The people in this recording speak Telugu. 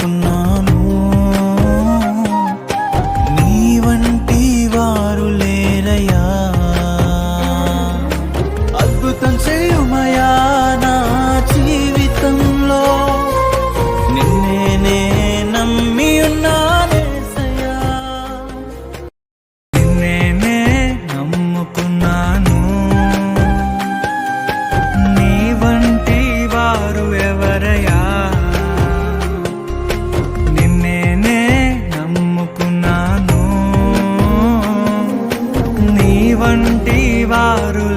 பொன்னா వంటి వారు